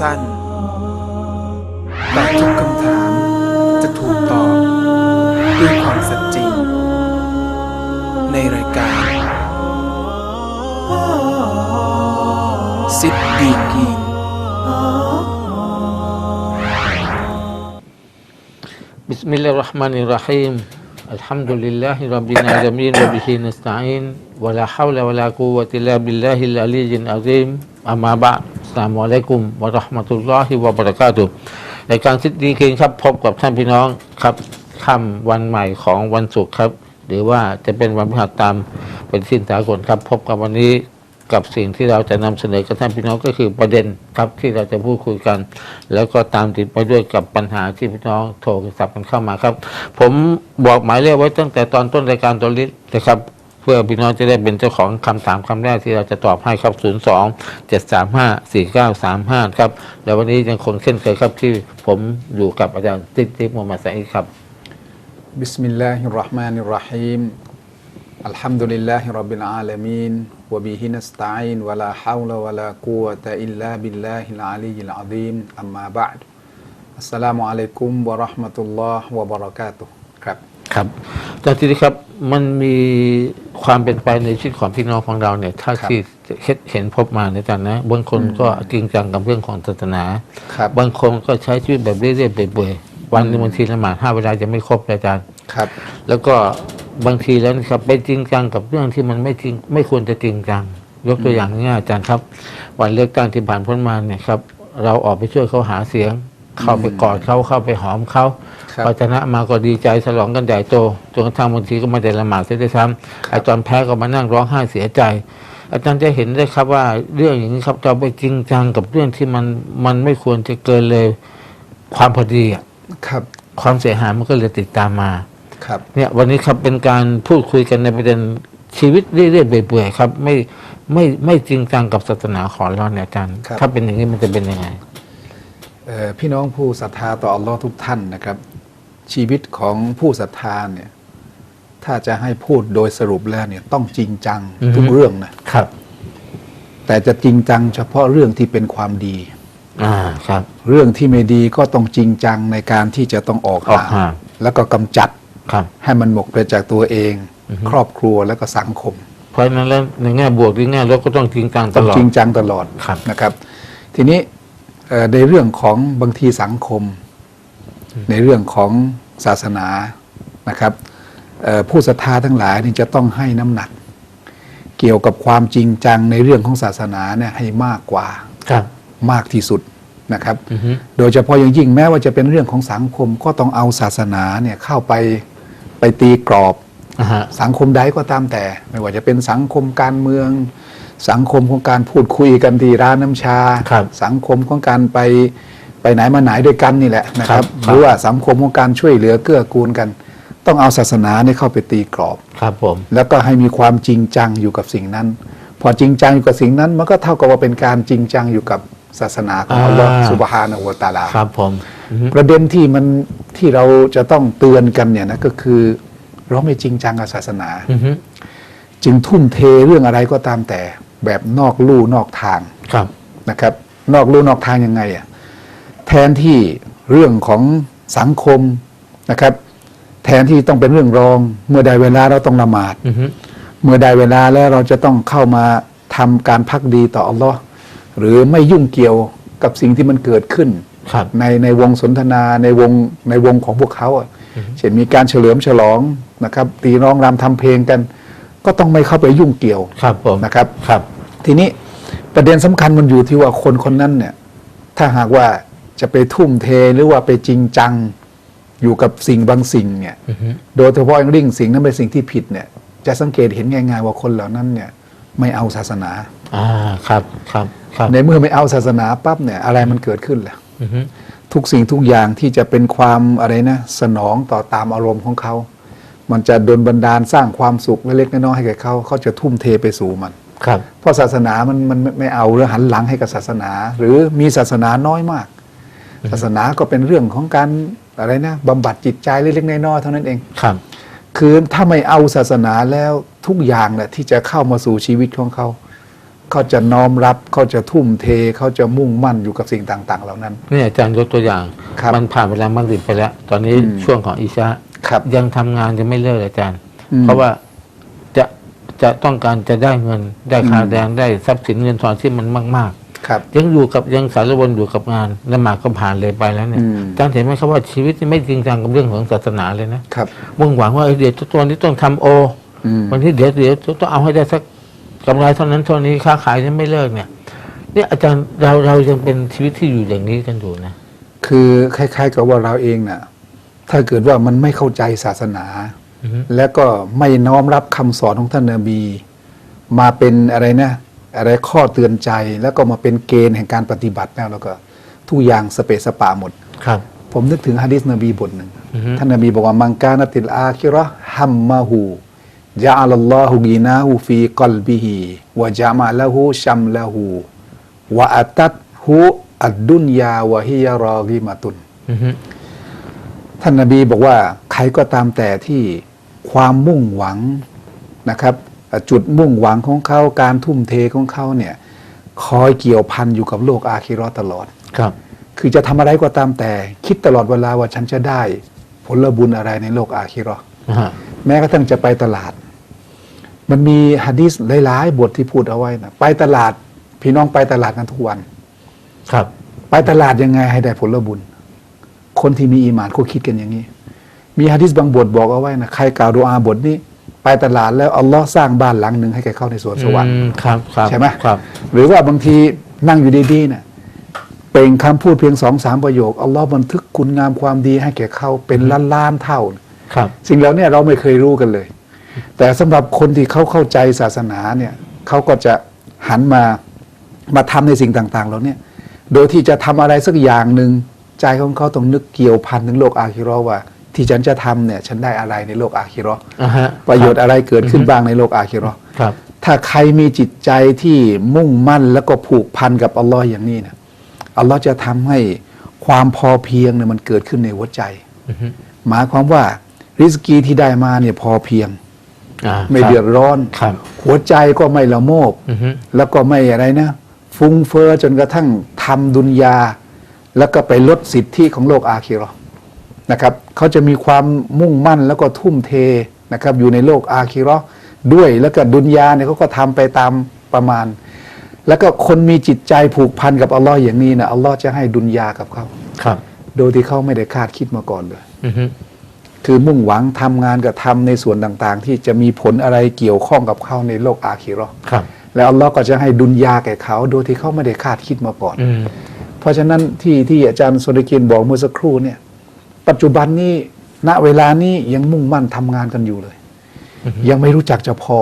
สั้น แต่ทุกคำถามจะถูกตอบด้วยความสัจจริง ในรายการซิดดีกีน بسم الله الرحمن الرحيم الحمد لله رب العالمين وبه نستعين ولا حول ولا قوة إلا بالله العلي العظيم أما بعد สลามอะลัยกุมวะราะห์มะตุลลอฮิวะบะเราะกาตุในการคิดดีคิงครับพบกับท่านพี่น้องครับค่ำวันใหม่ของวันศุกร์ครับ หรือว่าจะเป็นวันพฤหัสตามเป็นสิ้นสากลครับ พบกับวันนี้กับสิ่งที่เราจะนำเสนอกับท่านพี่น้องก็คือประเด็นครับที่เราจะพูดคุยกัน แล้วก็ตามติดไปด้วยกับปัญหาที่พี่น้องโทรศัพท์กันเข้ามาครับ ผมบอกหมายเลขไว้ตั้งแต่ตอนต้นรายการตอนลิศนะครับ เพื่อพี่น้องจะได้เป็นเจ้าของคำถามคำแรกที่เราจะตอบให้ครับ 0 2 7 3 5 4 9 3 5 ครับ แล้ววันนี้ยังคงเช่นเคยครับที่ผมอยู่กับอาจารย์ติ๊กติ๊กมุฮัมมัดไซอีครับ بسم الله الرحمن الرحيم الحمد لله رب العالمين وبه نستعين ولا حول ولا قوة إلا بالله العلي العظيم أما بعد السلام عليكم ورحمة الله وبركاته ครับ ครับอาจารย์ติ๊กครับมันมี ความเป็นไปในชีวิตของพี่น้องของเราเนี่ยถ้าครับที่เห็นพบมาในอาจารย์นะบางคนก็จริงจังกับเรื่องของศาสนาครับบางคนก็ใช้ชีวิตแบบเรื่อยๆเปื่อยๆวันหนึงบางทีละหมาดห้าเวลาจะไม่ครบเลยอาจารย์ครับ แล้วก็บางทีแล้วนะครับไปจริงจังกับเรื่องที่มันไม่จริงไม่ควรจะจริงจัง ยกตัวอย่างง่ายๆอาจารย์ครับ วันเลือกตั้งที่ผ่านพ้นมาเนี่ยครับ เราออกไปช่วยเขาหาเสียง เข้าไปกอดเขาเข้าไปหอมเขาครับ พอชนะมาก็ดีใจฉลองกันใหญ่โตจนกระทั่งบางทีก็ไมาได้ละหมาดเสียด้วยซ้ำไอ้ตอนแพ้ก็มานั่งร้องไห้เสียใจ อาจารย์จะเห็นได้ครับว่าเรื่องอย่างนี้ครับเราไปจริงจังกับเรื่องที่มันมันไม่ควรจะเกินเลยความพอดีอะครับความเสียหายมันก็เลยติดตามมา ครับ เนี่ยวันนี้ครับเป็นการพูดคุยกันในประเด็นชีวิตเรื่อยๆเปื่อยๆครับ ไม่ไม่ไม่จริงจังกับศาสนาของเราเนี่ยอาจารย์ ครับ ถ้าเป็นอย่างนี้มันจะเป็นยังไงเอ่อ พี่น้องผู้ศรัทธาต่ออัลลอฮ์ทุกท่านนะครับ ชีวิตของผู้ศรัทธาเนี่ยถ้าจะให้พูดโดยสรุปแล้วเนี่ยต้องจริงจังอือฮึทุกเรื่องนะครับ แต่จะจริงจังเฉพาะเรื่องที่เป็นความดีอ่าครับ เรื่องที่ไม่ดีก็ต้องจริงจังในการที่จะต้องออกออกห่างแล้วก็กำจัดครับ ให้มันหมกไปจากตัวเองอือฮึครอบครัวแล้วก็สังคม เพราะฉะนั้นแล้วในแง่บวกหรือแง่ลบก็ต้องจริงจังตต้องลอดจริงจังตลอดครับนะครับ ทีนี้เอ่อ ในเรื่องของบางทีสังคม ในเรื่องของศาสนานะครับเอ่อผู้ศรัทธาทั้งหลายนี่จะต้องให้น้ำหนัก เกี่ยวกับความจริงจังในเรื่องของศาสนาเนี่ยให้มากกว่าครับมากที่สุดนะครับอือฮึโดยเฉพาะอย่างยิ่งแม้ว่าจะเป็นเรื่องของสังคมก็ต้องเอาศาสนาเนี่ยเข้าไปไปตีกรอบอ่าฮะสังคมใดก็ตามแต่ ไม่ว่าจะเป็นสังคมการเมือง สังคมของการพูดคุยกันที่ร้านน้ำชาครับสังคมของการไปไปไหนมาไหนด้วยกันนี่แหละนะครับครับหรือว่าสังคมของการช่วยเหลือเกื้อกูลกัน ต้องเอาศาสนาเนี่ยเข้าไปตีกรอบครับผมแล้วก็ให้มีความจริงจังอยู่กับสิ่งนั้น พอจริงจังอยู่กับสิ่งนั้นมันก็เท่ากับว่าเป็นการจริงจังอยู่กับศาสนาของอัลลอฮ์อ่าสุบฮานะฮูวะตะอาลาครับผมอือฮึประเด็นที่มันที่เราจะต้องเตือนกันเนี่ยนะก็คือเราไม่จริงจังกับศาสนาอือฮึจึงทุ่มเทเรื่องอะไรก็ตามแต่ แบบนอกลู่นอกทางครับนะครับ นอกลู่นอกทางยังไงอะแทนที่เรื่องของสังคมนะครับ แทนที่ต้องเป็นเรื่องรอง เมื่อใดเวลาเราต้องละหมาดอือฮึเมื่อใดเวลาแล้วเราจะต้องเข้ามาทำการพักดีต่ออัลลอฮ์หรือไม่ยุ่งเกี่ยวกับสิ่งที่มันเกิดขึ้นครับในในวงสนทนาในวงในวงของพวกเขาอะเช่นมีการเฉลิมฉลองนะครับ ตีร้องรำทำเพลงกัน ก็ต้องไม่เข้าไปยุ่งเกี่ยวครับผมนะครับครับ ทีนี้ประเด็นสำคัญมันอยู่ที่ว่าคนคนนั้นเนี่ยถ้าหากว่าจะไปทุ่มเทหรือว่าไปจริงจังอยู่กับสิ่งบางสิ่งเนี่ยอือฮึโดยเฉพาะอย่างยิ่งสิ่งนั้นเป็นสิ่งที่ผิดเนี่ย จะสังเกตเห็นง่ายๆว่าคนเหล่านั้นเนี่ย ไม่เอาศาสนาอ่าครับครับครับในเมื่อไม่เอาศาสนาปั๊บเนี่ย อะไรมันเกิดขึ้นล่ะอือฮึทุกสิ่งทุกอย่างที่จะเป็นความอะไรนะ สนองต่อตามอารมณ์ของเขา มันจะดลบันดาลสร้างความสุขเล็กๆน้อยๆให้แก่เขาเขาจะทุ่มเทไปสู่มัน ครับ เพราะศาสนามันมันไม่ไม่เอาหรือหันหลังให้กับศาสนา หรือมีศาสนาน้อยมาก ศาสนาก็เป็นเรื่องของการอะไรนะบำบัดจิตใจเล็กๆน้อยๆเท่านั้นเอง ครับ คือถ้าไม่เอาศาสนาแล้วทุกอย่างแหละที่จะเข้ามาสู่ชีวิตของเขา เขาจะน้อมรับเขาจะทุ่มเทเขาจะมุ่งมั่นอยู่กับสิ่งต่าง ๆ เหล่านั้นนี่อาจารย์ยกตัวอย่าง ครับมันผ่านเวลามักริบไปแล้ว ตอนนี้อืม ช่วงของอิชา ครับ ยังทำงานยังไม่เลิกอาจารย์อืมเพราะว่าจะจะต้องการจะได้เงิน ได้ค่าอืมแรงได้ทรัพย์สินเงินทองที่มันมากครับๆยังอยู่กับยังสารวนอยู่กับงานละหมาดก็ผ่านเลยไปแล้วเนี่ยอืมอาจารย์เห็นไหมครับว่าชีวิตนี่ไม่จริงจังกับเรื่องของศาสนาเลยนะครับมุ่งหวังว่าเอ้ยเดี๋ยวตัวนี้ต้องทำโออืมวันที่เดี๋ยวเดี๋ยวต้องเอาให้ได้สักกำไรเท่านั้นเท่านี้ค้าขายยังไม่เลิกเนี่ยเนี่ยอาจารย์เราเรายังเป็นชีวิตที่อยู่อย่างนี้กันอยู่นะ คือคล้ายๆกับว่าเราเองน่ะ ถ้าเกิดว่ามันไม่เข้าใจศาสนาอือฮึแล้วก็ไม่น้อมรับคำสอนของท่านนบี มาเป็นอะไรนะอะไรข้อเตือนใจแล้วก็มาเป็นเกณฑ์แห่งการปฏิบัติแล้วแล้วก็ทุกอย่างสเปะสปะหมดครับ ผมนึกถึงฮะดิษนบีบทหนึ่งอือฮึท่านนบีบอกว่ามังกานติลอาคิเราะห์ฮัมมาหูยะอัลลอฮุกีนาหูฟีกลบิฮีวะจามะละหูชัมละหูวะอัตัดหูอัดดุนยาวะฮิยารอกิมาตุนอือฮึ ท่านนบีบอกว่าใครก็ตามแต่ที่ความมุ่งหวังนะครับเอ่อจุดมุ่งหวังของเขาการทุ่มเทของเขาเนี่ยคอยเกี่ยวพันอยู่กับโลกอาคิเราะห์ตลอดครับ คือจะทำอะไรก็ตามแต่คิดตลอดเวลาว่าฉันจะได้ผลบุญอะไรในโลกอาคิเราะห์นะฮะแม้กระทั่งจะไปตลาด มันมีฮะดีษหลายๆบทที่พูดเอาไว้นะไปตลาด พี่น้องไปตลาดกันทุกวัน ครับ ไปตลาดยังไงให้ได้ผลบุญ คนที่มีอีหมานเขาคิดกันอย่างนี้ มีฮะดิษบางบทบอกเอาไว้นะใครกล่าวดูอาบทนี้ ไปตลาดแล้วอัลลอฮ์สร้างบ้านหลังหนึ่งให้แกเข้าในสวนสวรรค์อืมครับครับใช่ไหมครับ หรือว่าบางทีนั่งอยู่ดีๆเนี่ยเปล่งคำพูดเพียงสองสามประโยคอัลลอฮ์บันทึกคุณงามความดีให้แก่เขาเป็นล้านล้านๆเท่าครับ สิ่งเหล่านี้เราไม่เคยรู้กันเลย แต่สำหรับคนที่เขาเข้าใจศาสนาเนี่ยเขาก็จะหันมามาทำในสิ่งต่าง ๆ เหล่านี้โดยที่จะทำอะไรสักอย่างหนึ่ง ใจของเขาต้องนึกเกี่ยวพันถึงโลกอาคิเราะห์ว่า ที่ฉันจะทำเนี่ยฉันได้อะไรในโลกอาคิเราะห์อ่าฮะประโยชน์อะไรเกิดขึ้นบ้างในโลกอาคิเราะห์ครับถ้าใครมีจิตใจที่มุ่งมั่นแล้วก็ผูกพันกับอัลลอฮ์อย่างนี้เนี่ยอัลลอฮ์จะทำให้ความพอเพียงเนี่ยมันเกิดขึ้นในหัวใจอือฮึหมายความว่าริสกีที่ได้มาเนี่ยพอเพียงอ่าไม่ครับเดือดร้อนครับหัวใจก็ไม่ละโมบอือฮึแล้วก็ไม่อะไรนะฟุ้งเฟอ้อจนกระทั่งทำดุนยา แล้วก็ไปลดสิทธิของโลกอาคิเราะห์นะครับเขาจะมีความมุ่งมั่นแล้วก็ทุ่มเทนะครับอยู่ในโลกอาคิเราะห์ด้วยแล้วก็ดุนยาเนี่ยเขาก็ทำไปตามประมาณ แล้วก็คนมีจิตใจผูกพันกับอัลลอฮ์อย่างนี้นะอัลลอฮ์จะให้ดุนยากับเขาครับ โดยที่เขาไม่ได้คาดคิดมาก่อนเลยอือฮึคือมุ่งหวังทำงานกับทำในส่วนต่างๆ ที่จะมีผลอะไรเกี่ยวข้องกับเขาในโลกอาคิเราะห์ครับ แล้วอัลลอฮ์ก็จะให้ดุนยาแก่เขา โดยที่เขาไม่ได้คาดคิดมาก่อนอืม เพราะฉะนั้นที่ที่อาจารย์สุริกินบอกเมื่อสักครู่เนี่ย ปัจจุบันนี้ณเวลานี้ยังมุ่งมั่นทำงานกันอยู่เลยอือฮึยังไม่รู้จักจะพอ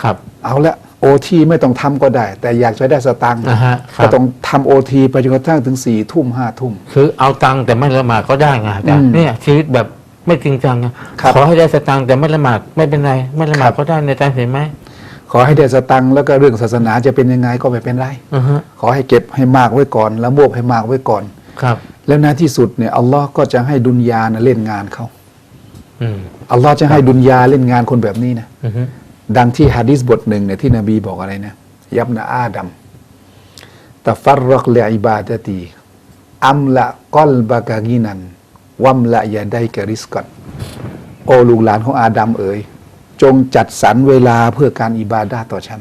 ครับ เอาละโอทีไม่ต้องทำก็ได้ แต่อยากจะได้สตังค์อ่าฮะครับก็ต้องทำโอทีไปจนกระทั่งถึงสี่ทุ่มห้าทุ่มคือเอาตังค์แต่ไม่ละหมาดก็ได้ไงอาจารย์อืมเนี่ยชีวิตแบบไม่จริงจังไงครับขอให้ได้สตังค์แต่ไม่ละหมาดไม่เป็นไร ไม่ละหมาครัดบก็ได้ในอาจารย์เห็นไหม ขอให้ได้สตังค์แล้วก็เรื่องศาสนาจะเป็นยังไงก็ไม่เป็นไรอือฮะขอให้เก็บให้มากไว้ก่อนแล้วโมบให้มากไว้ก่อน ครับ แล้วในที่สุดเนี่ยอัลลอฮ์ก็จะให้ดุนยานะเล่นงานเขาอืมอัลลอฮ์จะให้ดุนยาเล่นงานคนแบบนี้นะอือฮึดังที่ฮะดิษบทหนึ่งเนี่ยที่นบีบอกอะไรนะยับนะอาดัมตะฟัรรักเลอิบาดะตีอัมละกอลบากากินันวัมละยาไดกะริสกัดโอลูกหลานของอาดัมเอ๋ย จงจัดสรรเวลาเพื่อการอิบาดาต่อฉัน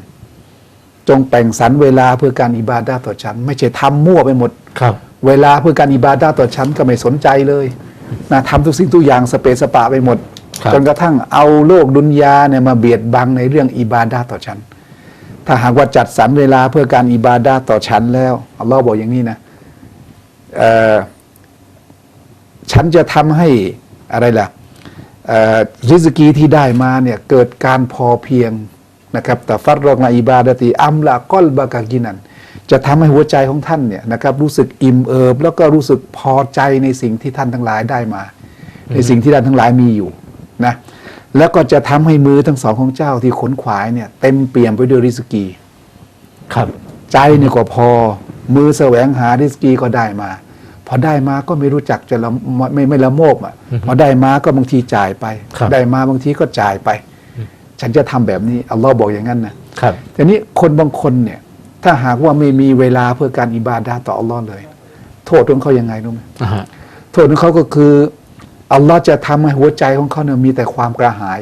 จงแบ่งสรรเวลาเพื่อการอิบาดาต่อฉัน ไม่ใช่ทำมั่วไปหมดครับ เวลาเพื่อการอิบาดาต่อฉันก็ไม่สนใจเลยนะทำทุกสิ่งทุกอย่างสเปซสปะไปหมดครับจนกระทั่งเอาโลกดุนยาเนี่ยมาเบียดบังในเรื่องอิบาดาต่อฉัน ถ้าหากว่าจัดสรรเวลาเพื่อการอิบาดาต่อฉันแล้วอัลลอฮ์บอกอย่างนี้นะเอ่อฉันจะทำให้อะไรล่ะเอ่อ ริสกีที่ได้มาเนี่ยเกิดการพอเพียงนะครับแต่ฟัดรองละอิบาดะตีอัมละกอลบากากินันจะทำให้หัวใจของท่านเนี่ยนะครับรู้สึกอิ่มเอิบ แล้วก็รู้สึกพอใจในสิ่งที่ท่านทั้งหลายได้มา ในสิ่งที่ท่านทั้งหลายมีอยู่นะแล้วก็จะทำให้มือทั้งสองของเจ้าที่ขนขวายเนี่ยเต็มเปี่ยมไปด้วยริสกีครับ ใจเนี่ยก็พอมือแสวงหาริสกีก็ได้มา พอได้มาก็ไม่รู้จักจะละไม่ไม่ไม่ละโมบอะพอได้มาก็บางทีจ่ายไปครับได้มาบางทีก็จ่ายไป ฉันจะทำแบบนี้อัลลอฮ์บอกอย่างนั้นนะครับทีนี้คนบางคนเนี่ยถ้าหากว่าไม่มีเวลาเพื่อการอิบาดาต่ออัลลอฮ์เลย โทษของเขายังไงรู้ไหมอ่าฮะโทษของเขาก็คืออัลลอฮ์จะทำให้หัวใจของเขาเนี่ยมีแต่ความกระหาย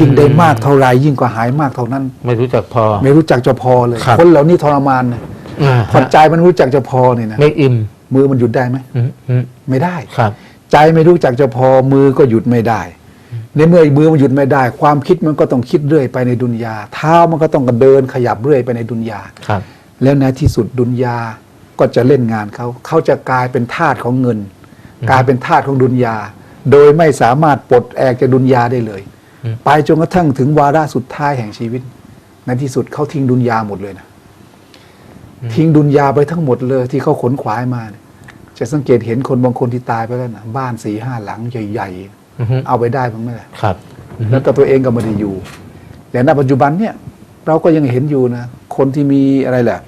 ยิ่งได้มากเท่าไรยิ่งกระหายมากเท่านั้น ไม่รู้จักพอ ไม่รู้จักจะพอเลยครับคนเหล่านี้ทรมานนะ อ่าพอฮะใจมันรู้จักจะพอเนี่ยนะไม่อิ่มมือมันหยุดได้ไหมอืมอืมไม่ได้ ครับ ใจไม่รู้จักจะพอมือก็หยุดไม่ได้ ในเมื่อมือมันหยุดไม่ได้ ความคิดมันก็ต้องคิดเรื่อยไปในดุนยา เท้ามันก็ต้องเดินขยับเรื่อยไปในดุนยา ครับ แล้วในที่สุดดุนยาก็จะเล่นงานเขา เขาจะกลายเป็นทาสของเงินกลายเป็นทาสของดุนยา โดยไม่สามารถปลดแอกจากดุนยาได้เลย อืม ไปจนกระทั่งถึงวาระสุดท้ายแห่งชีวิต ในที่สุดเขาทิ้งดุนยาหมดเลยนะ ทิ้งดุนยาไปทั้งหมดเลย ที่เขาขนขวายมาเนี่ยจะสังเกตเห็นคนบางคนที่ตายไปแล้วนะบ้านสี่ห้าหลังใหญ่อือฮึๆเอาไปได้บ้างไหมล่ะครับอือฮึแล้วก็ตัวเองก็ไม่ได้อยู่แต่ณปัจจุบันเนี่ย เราก็ยังเห็นอยู่นะ คนที่มีอะไรแหละ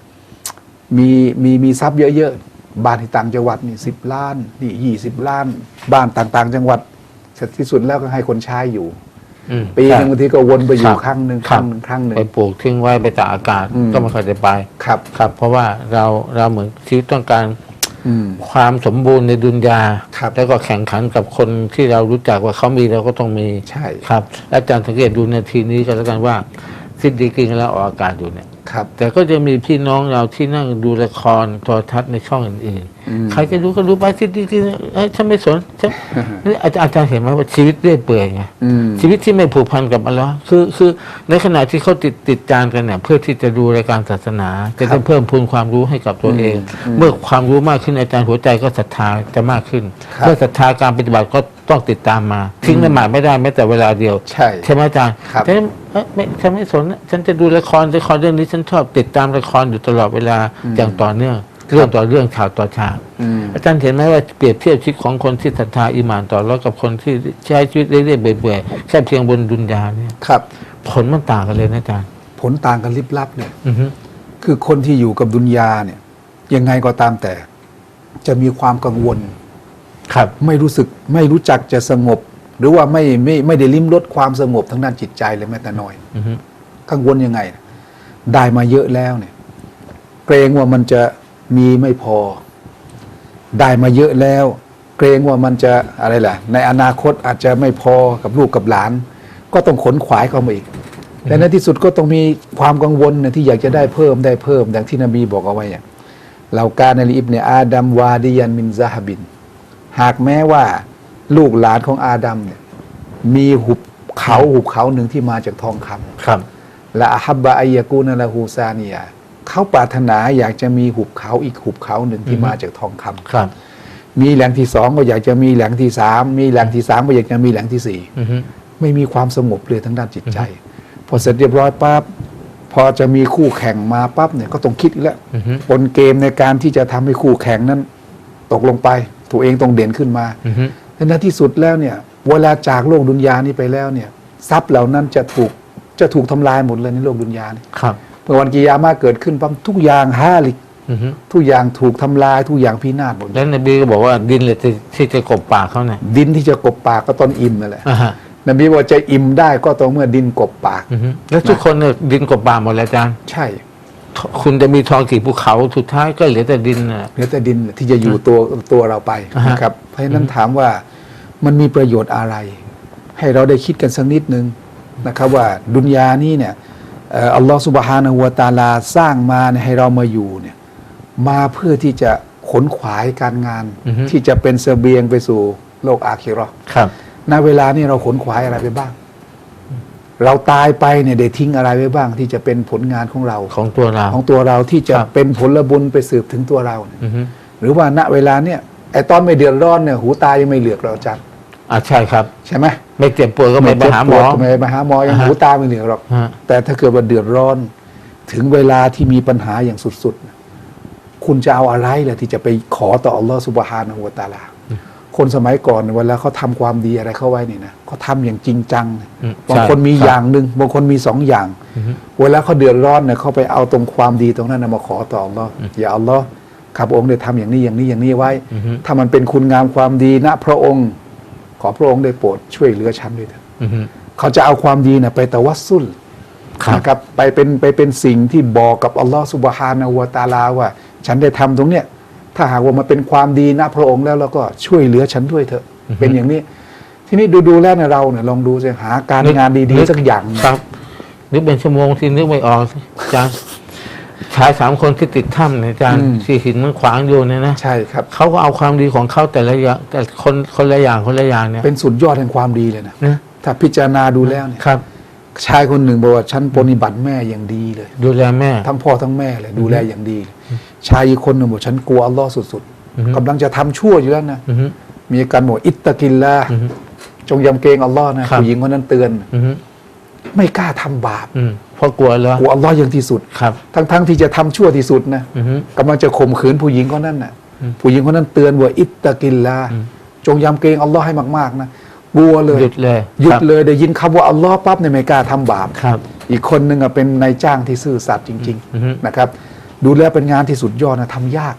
มีมีมีทรัพย์เยอะๆ บ้านที่ต่างจังหวัดนี่สิบล้านนี่ยี่สิบล้าน บ้านต่าง ๆ จังหวัดเสร็จที่สุดแล้วก็ให้คนใช้อยู่อืม ปีหนึงบางทีก็วนไปอยู่ครับครั้งหนึ่งคครับรั้งหนึ่งครั้งหนึ่งไปปลูกทิ้งไว้ไปตากอากาศอืมก็ไม่ค่อยได้ไปครับครับ เพราะว่าเราเราเหมือนชีวิตต้องการอืมความสมบูรณ์ในดุนยาครับแล้วก็แข่งขันกับคนที่เรารู้จักว่าเขามีเราก็ต้องมีใช่ครับและอาจารย์สังเกตดูนาทีนี้ก็แล้วกันว่าซิดดีกริงแล้วออกอากาศอยู่เนี่ยครับแต่ก็จะมีพี่น้องเราที่นั่งดูละครโทรทัศน์ในช่องอื่นอืมๆใครจะรู้ก็รู้ไปซิดดีกริงเอ้ยฉันไม่สนฉันนี่อาจารย์อาจารย์เห็นไหมว่าชีวิตเรื่อยเปื่อยไงอืมชีวิตที่ไม่ผูกพันกับอัลลอฮ์คือคือในขณะที่เขาติดติดจานกันเนี่ยเพื่อที่จะดูรายการศาสนา จะครัได้บเพิ่มพูนความรู้ให้กับตัวเองอืมเมื่อความรู้มากขึ้นอาจารย์หัวใจก็ศรัทธาจะมากขึ้นครับเมื่อศรัทธาการปฏิบัติก็ต้องติดตามมา ทิ้งละหมาดไม่ได้แม้แต่เวลาเดียว ใช่ใช่ไหมอาจารย์ครับแต่เอ้ยไม่ฉันไม่สนนะฉันจะดูละครละครเรื่องนี้ฉันชอบติดตามละครอยู่ตลอดเวลาอย่างต่อเนื่อง เรื่องต่อเรื่องฉากต่อฉากอืมอาจารย์เห็นไหมว่าเปรียบเทียบชีวิตของคนที่ศรัทธาอิหมานต่อแล้วกับคนที่ใช้ชีวิตเรื่อยๆเบื่อๆแค่เพียงบนดุนยาเนี่ยครับ ผลมันต่างกันเลยนะอาจารย์ผลต่างกันลิบลับเนี่ยอือฮึคือคนที่อยู่กับดุนยาเนี่ย ยังไงก็ตามแต่ จะมีความกังวล ครับ ไม่รู้สึกไม่รู้จักจะสงบ หรือว่าไม่ไม่ไม่ได้ลิ้มรสความสงบทางด้านจิตใจเลยแม้แต่น้อยอือฮึกังวลยังไง ได้มาเยอะแล้วเนี่ย เกรงว่ามันจะ มีไม่พอ ได้มาเยอะแล้ว เกรงว่ามันจะอะไรล่ะ ในอนาคตอาจจะไม่พอกับลูกกับหลาน ก็ต้องขนขวายเข้ามาอีกและในที่สุดก็ต้องมีความกังวลนะที่อยากจะได้เพิ่มได้เพิ่มดังที่นบีบอกเอาไว้อะเราการในอิบเนอาดัมวาดิยันมินซาฮบิน หากแม้ว่าลูกหลานของอาดัมเนี่ยมีหุบเขาหุบเขาหนึ่งที่มาจากทองคำครับละอัฮับบะอัยยากูนละฮูซาเนีย เขาปรารถนาอยากจะมีหุบเขาอีกหุบเขาหนึ่งที่อือฮึมาจากทองคำครับ มีแหล่งที่สองก็อยากจะมีแหล่งที่สามมีแหล่งที่สามก็อยากจะมีแหล่งที่สี่อือฮึไม่มีความสงบเลยทั้งด้านจิตใจ พอเสร็จเรียบร้อยปั๊บพอจะมีคู่แข่งมาปั๊บเนี่ยก็ต้องคิดอีกแล้วอือฮึบนเกมในการที่จะทำให้คู่แข่งนั้น ตกลงไปตัวเองต้องเด่นขึ้นมาอือฮึและในที่สุดแล้วเนี่ย เวลาจากโลกดุนยานี้ไปแล้วเนี่ย ทรัพย์เหล่านั้นจะถูกจะถูกทำลายหมดเลยในโลกดุนยานี้ครับ เมื่อวันกิยามาเกิดขึ้นปั๊บทุกอย่างฮาลิกอือฮึทุกอย่างถูกทำลายทุกอย่างพินาศหมดแล้วนบีก็บอกว่าดินเลยที่ที่จะกบปากเขาเนี่ยดินที่จะกบปากก็ต้นอิ่มนั่นแหละอ่าฮะนบีบอกจะอิ่มได้ก็ต่อเมื่อดินกบปากอือฮึแล้วทุกคนเนี่ยดินกบปากหมดแล้วอาจารย์ใช่ คุณจะมีทองกี่ภูเขาสุดท้ายก็เหลือแต่ดินน่ะเหลือแต่ดินที่จะอยู่ตัวตัวเราไปอ่าฮะนะครับ เพราะฉะนั้นถามว่ามันมีประโยชน์อะไร ให้เราได้คิดกันสักนิดนึงนะครับ ว่าดุนยานี้เนี่ยเอ่ออัลลอฮฺสุบฮานะฮูวะตะอาลาสร้างมาเนี่ยให้เรามาอยู่เนี่ยมาเพื่อที่จะขนขวายการงานอือฮึที่จะเป็นเสบียงไปสู่โลกอาคิเราะห์ครับณเวลานี้เราขนขวายอะไรไปบ้าง เราตายไปเนี่ยได้ทิ้งอะไรไว้บ้าง ที่จะเป็นผลงานของเราของตัวเราของตัวเราที่จะครับเป็นผลบุญไปสืบถึงตัวเราเนี่ยอือฮึหรือว่าณเวลาเนี่ยไอ้ตอนไม่เดือดร้อนเนี่ยหูตายังไม่เหลือกเราจัด อ่าใช่ครับ ใช่ไหมไม่เจ็บป่วยก็ไม่ไปหาหมอเจ็บปวดก็ไม่ไปหาหมอยังอ่าฮะหูตาไม่เหลือกหรอกฮะ แต่ถ้าเกิดว่าเดือดร้อน ถึงเวลาที่มีปัญหาอย่างสุดๆ คุณจะเอาอะไรล่ะที่จะไปขอต่ออัลลอฮฺสุบฮานะฮูวะตะอาลา คนสมัยก่อนเนี่ยเวลาเขาทำความดีอะไรเข้าไว้นี่นะเขาทำอย่างจริงจังอืมบางคนมีใช่อย่างหนึ่งบางคนมีสองอย่าง อือฮึ เวลาเขาเดือดร้อนเนี่ยเขาไปเอาตรงความดีตรงนั้นนะมาขอต่ออัลลอฮ์อย่าอัลลอฮ์ข้าพระองค์ได้ทำอย่างนี้อย่างนี้อย่างนี้ไว้ อือฮึถ้ามันเป็นคุณงามความดีณพระองค์ ขอพระองค์ได้โปรดช่วยเหลือฉันด้วยเถอะอือฮึเขาจะเอาความดีเนี่ยไปตะวัสสุลครับนะครับไปเป็นไปเป็นสิ่งที่บอกกับอัลลอฮฺสุบฮานะฮูวะตะอาลาว่า ฉันได้ทำตรงเนี้ยถ้าหากว่ามันเป็นความดีนะพระองค์แล้วเราก็ช่วยเหลือฉันด้วยเถอะ เป็นอย่างนี้ ทีนี้ดูดูๆแล้วเนี่ยเราเนี่ยลองดูสิหาการงานดีๆสักอย่างครับนึกเป็นชั่วโมงที่นึกไม่ออกอาจารย์ ชายสามคนที่ติดถ้ำเนี่ยอาจารย์ที่หินมันขวางอยู่เนี่ยนะใช่ครับ เขาก็เอาความดีของเขาแต่ละอย่างแต่คนคนละอย่างคนละอย่างเนี่ยเป็นสุดยอดแห่งความดีเลยนะนะถ้าพิจารณาดูแล้วเนี่ยครับ ชายคนหนึ่งบอกว่าฉันปฏิบัติแม่อย่างดีเลย ดูแลแม่ ทั้งพ่อทั้งแม่เลยดูแลอย่างดีเลยชายอีกคนหนึ่งบอกฉันกลัวอัลลอฮ์สุดอือฮึ ๆกำลังจะทำชั่วอยู่แล้วนะอือฮึมีอาการบอกอิตตะกินละอือฮึ จงยำเกรงอัลลอฮ์นะครับ ผู้หญิงคนนั้นเตือน อือฮึ ไม่กล้าทำบาปอืมเพราะกลัวแล้วกลัวอัลลอฮ์อย่างที่สุดครับทั้งๆที่จะทำชั่วที่สุดนะอือฮึกำลังจะข่มขืนผู้หญิงคนนั้นน่ะอืมผู้หญิงคนนั้นเตือนว่าอิตตะกินละอืมจงยำเกรงอัลลอฮ์ให้มากๆนะกลัวเลยหยุดเลยหยุคดรับเลยได้ยินคำว่าอัลลอฮ์ปั๊บเนี่ยไม่กล้าทำบาปครับ อีกคนหนึ่งอะเป็นนายจ้างที่ซื่อสัตย์จริงอือฮึๆนะครับ ดูแล้วเป็นงานที่สุดยอดนะทำยาก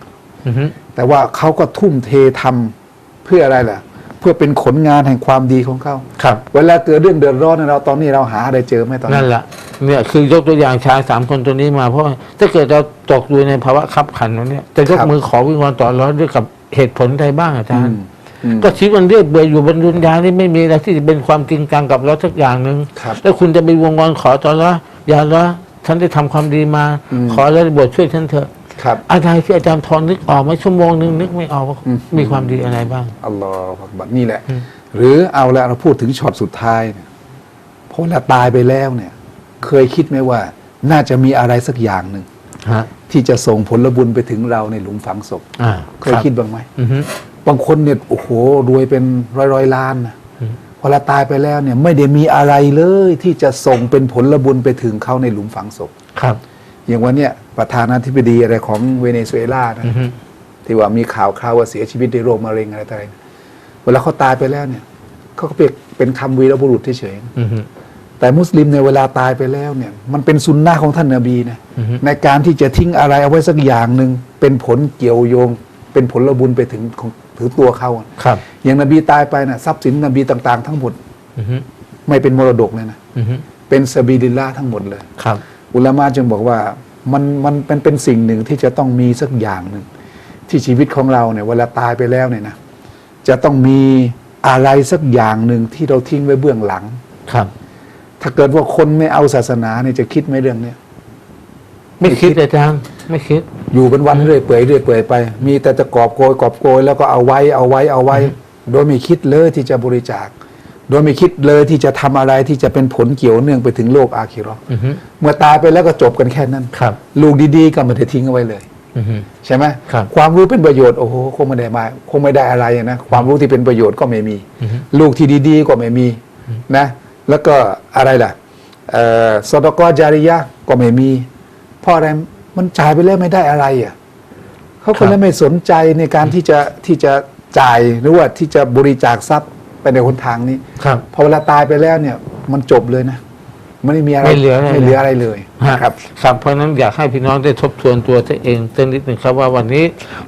อือฮึแต่ว่าเขาก็ทุ่มเททำเพื่ออะไรล่ะ เพื่อเป็นผลงานแห่งความดีของเขาครับ เวลาเกิดเรื่องเดือดร้อนในเราตอนนี้เราหาอะไรเจอไหมตอนนั่นนี้แหละเนี่ยคือยกตัวอย่างชายสามคนตัวนี้มาเพราะว่าถ้าเกิดเราตกอยู่ในภาวะขับขันแบบเนี้ยจะยกมือขอวิงวอนต่อร้อนด้วยกับเหตุผลใดบ้างอาจารย์ อืม ก็ชีวิตมันเรียบเบื่ออยู่บนดุนยานี่ไม่มีอะไรที่จะเป็นความจริงจังกับเราสักอย่างหนึ่งครับแล้วคุณจะไปวงวอนขอต่อละอย่าละฉันได้ทำความดีมา อืม ขอแล้วบทช่วยฉันเถอะ ครับ อะไรที่อาจารย์ทอนนึกออกไหมชั่วโมงหนึ่งนึกไม่ออกว่าอืม มีความดีอะไรบ้าง อัลลอฮฺอักบัดนี่แหละ อืม หรือเอาละเราพูดถึงช็อตสุดท้ายเนี่ยพอเวลาตายไปแล้วเนี่ย เคยคิดไหมว่า น่าจะมีอะไรสักอย่างหนึ่งฮะที่จะส่งผลบุญไปถึงเราในหลุมฝังศพ อ่าเคยคิดบ้างไหม อือฮึ บางคนเนี่ยโอ้โหรวยเป็นร้อยร้อยๆล้านนะอืม พอเราตายไปแล้วเนี่ย ไม่ได้มีอะไรเลย ที่จะส่งเป็นผลบุญไปถึงเขาในหลุมฝังศพ ครับ อย่างวันเนี้ยประธานาธิบดีอะไรของเวเนซุเอลานะอือฮึที่ว่ามีข่าวคราวว่าเสียชีวิตด้วยโรคมะเร็งอะไรต่างๆเวลาเขาตายไปแล้วเนี่ยเขาก็เป็นเป็นคำวีรบุรุษเฉยอือฮึๆแต่มุสลิมในยเวลาตายไปแล้วเนี่ย มันเป็นสุนนะของท่านนาบีนะอือฮึในการที่จะทิ้งอะไรเอาไว้สักอย่างหนึ่งเป็นผลเกี่ยวโยง เป็นผลบุญไปถึงของถึงตัวเขาอะครับ อย่างนบีตายไปนะทรัพย์สินนบีต่าง ๆ ทั้งหมดอือฮึไม่เป็นมรดกเลยนะอือฮึเป็นสบีดิลลาห์ทั้งหมดเลยครับ อุลามะจึงบอกว่ามันมันเป็นเป็นสิ่งหนึ่งที่จะต้องมีสักอย่างหนึ่งที่ชีวิตของเราเนี่ยเวลาตายไปแล้วเนี่ยนะจะต้องมีอะไรสักอย่างหนึ่งที่เราทิ้งไว้เบื้องหลังครับ ถ้าเกิดว่าคนไม่เอาศาสนาเนี่ยจะคิดไหมเรื่องเนี้ยไม่คิดอาจารย์ไม่คิด อยู่เป็นวันเรื่อยเปื่อยเรื่อยเปื่อยไป มีแต่จะกอบโกยกอบโกยแล้วก็เอาไว้เอาไว้เอาไว้ โดยไม่คิดเลยที่จะบริจาค โดยไม่คิดเลยที่จะทำอะไรที่จะเป็นผลเกี่ยวเนื่องไปถึงโลกอาคิเราะห์อือฮึเมื่อตายไปแล้วก็จบกันแค่นั้นครับลูกดีๆ ก็ไม่ได้ทิ้งเอาไว้เลยอือฮึใช่ไหมครับความรู้เป็นประโยชน์โอ้โหคงไม่ได้มา คงไม่ได้อะไรนะความรู้ที่เป็นประโยชน์ก็ไม่มีอือฮึลูกที่ดีๆ ก็ไม่มีนะ แล้วก็อะไรล่ะเอ่อสตกอจาริยะก็ไม่มีเพราะอะไรมันจ่ายไปแล้วไม่ได้อะไรอะเขาก็เลยไม่สนใจในการที่จะที่จะจ่ายหรือว่าที่จะบริจาคทรัพย์ ไปในหนทางนี้ครับ พอเวลาตายไปแล้วเนี่ย มันจบเลยนะไม่ได้มีอะไรไม่เหลืออะไร ไม่เหลืออะไรเลยฮะครับ ครับเพราะฉะนั้นอยากให้พี่น้องได้ทบทวนตัวตัวเองสักนิดหนึ่งครับว่าวันนี้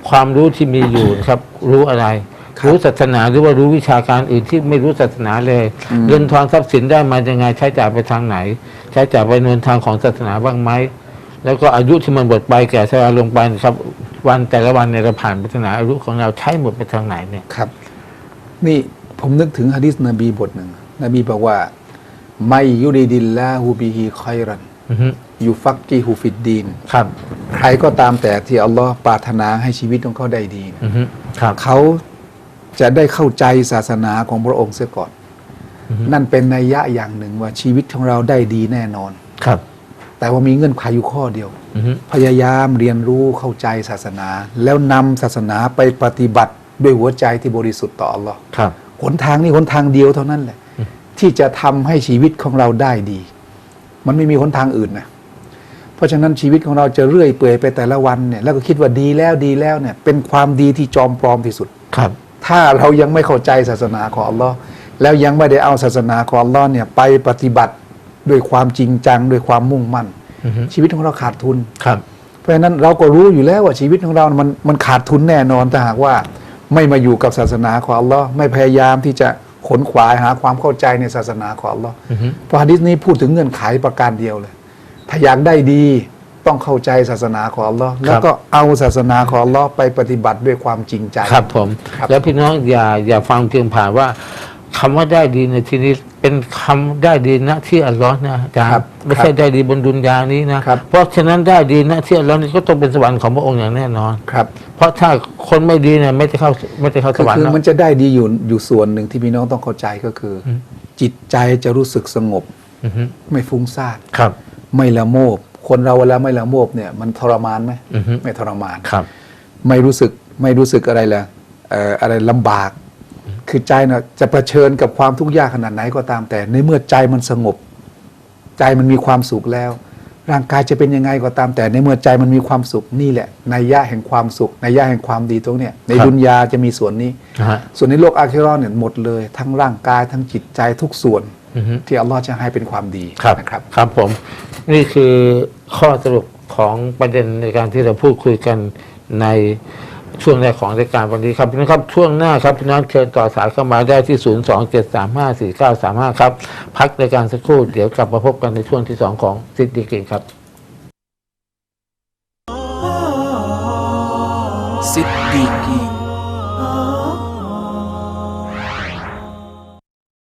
ความรู้ที่มีอยู่นะครับ รู้อะไร ครับรู้ศาสนาหรือว่ารู้วิชาการอื่นที่ไม่รู้ศาสนาเลย อืม เงินทองทรัพย์สินได้มายังไงใช้จ่ายไปทางไหน ใช้จ่ายไปในทางของศาสนาบ้างไหมแล้วก็อายุที่มันหมดไปแก่ชราลงไปนะครับ วันแต่ละวันเนี่ยเราผ่านไปทางไหนอายุของเราใช้หมดไปทางไหนเนี่ย ครับ นี่ ผมนึกถึงฮะดิษนบีบทหนึ่งนบีบอกว่า ไม่ยุริดิลลาฮูบิฮิคอยรันอือฮึยูฟักกีฮูฟิดดีนครับใครก็ตามแต่ที่อัลลอฮ์ปรารถนาให้ชีวิตของเขาได้ดีเนี่ยอือฮึครับเขาจะได้เข้าใจศาสนาของพระองค์เสียก่อนอือฮึนั่นเป็นนัยยะอย่างหนึ่งว่าชีวิตของเราได้ดีแน่นอนครับ แต่ว่ามีเงื่อนไขอยู่ข้อเดียวอือฮึพยายามเรียนรู้เข้าใจศาสนา แล้วนำศาสนาไปปฏิบัติด้วยหัวใจที่บริสุทธิ์ต่ออัลลอฮ์ครับหนทางนี้หนทางเดียวเท่านั้นแหละอืมที่จะทำให้ชีวิตของเราได้ดี มันไม่มีหนทางอื่นนะเพราะฉะนั้นชีวิตของเราจะเรื่อยเปื่อยไปแต่ละวันเนี่ยแล้วก็คิดว่าดีแล้วดีแล้วเนี่ย เป็นความดีที่จอมปลอมที่สุดครับ ถ้าเรายังไม่เข้าใจศาสนาของอัลลอฮ์แล้วยังไม่ได้เอาศาสนาของอัลลอฮ์เนี่ยไปปฏิบัติด้วยความจริงจังด้วยความมุ่งมั่นอือฮึชีวิตของเราขาดทุนครับ เพราะฉะนั้นเราก็รู้อยู่แล้วว่าชีวิตของเรา มันมันขาดทุนแน่นอนถ้าหากว่า ไม่มาอยู่กับศาสนาของอัลลอฮ์ไม่พยายามที่จะขนขวายหาความเข้าใจในศาสนาของอัลลอฮ์อือฮึเพราะฮะดิษนี้พูดถึงเงื่อนไขประการเดียวเลย ถ้าอยากได้ดีต้องเข้าใจศาสนาของอัลลอฮ์แล้วก็เอาศาสนาของอัลลอฮ์ไปปฏิบัติด้วยความจริงใจครับผมครับแล้วพี่น้องอย่าอย่าฟังเพียงผ่านว่าคำว่าได้ดีในที่นี้ เป็นคำได้ดีณที่อัลลอฮ์นะอาจารย์ครับไม่ใช่ได้ดีบนดุนยานี้นะ ครับ เพราะฉะนั้นได้ดีณที่อัลลอฮ์นี่ก็ต้องเป็นสวรรค์ของพระองค์อย่างแน่นอน ครับ เพราะถ้าคนไม่ดีเนี่ยไม่ได้เข้าไม่ได้เข้าสคือวรรค์คือหรอกมันจะได้ดีอยู่อยู่ส่วนหนึ่งที่พี่น้องต้องเข้าใจก็คืออจิตใจจะรู้สึกสงบ อือฮึไม่ฟุ้งซ่านครับ ไม่ละโมบ คนเราเวลาไม่ละโมบเนี่ยมันทรมานไหมอือฮึ ไม่ทรมาน ครับ ไม่รู้สึกไม่รู้สึกอะไรเลยเอ่ออะไรลำบาก คือใจนะจะเผชิญกับความทุกข์ยากขนาดไหนก็ตามแต่ ในเมื่อใจมันสงบ ใจมันมีความสุขแล้ว ร่างกายจะเป็นยังไงก็ตาม แต่ในเมื่อใจมันมีความสุขนี่แหละในยะแห่งความสุข ในยะแห่งความดีตรงเนี้ยในครับดุนยาจะมีส่วนนี้นะฮะส่วนในโลกอาคิเรอเนี่ยหมดเลย ทั้งร่างกายทั้งจิตใจทุกส่วนอือฮึที่อัลลอฮ์จะให้เป็นความดีครับนะครับ ครับผม นี่คือข้อสรุปของประเด็นในการที่เราพูดคุยกันใน ช่วงแรกของรายการวันนี้ครับพี่น้องครับช่วงหน้าครับพี่น้องเชิญต่อสายเข้ามาได้ที่ 0 2 7 3 5 4 9 3 5 ครับ พักในการสักครู่เดี๋ยวกลับมาพบกันในช่วงที่ 2 ของซิดดีกินครับซิดดีกี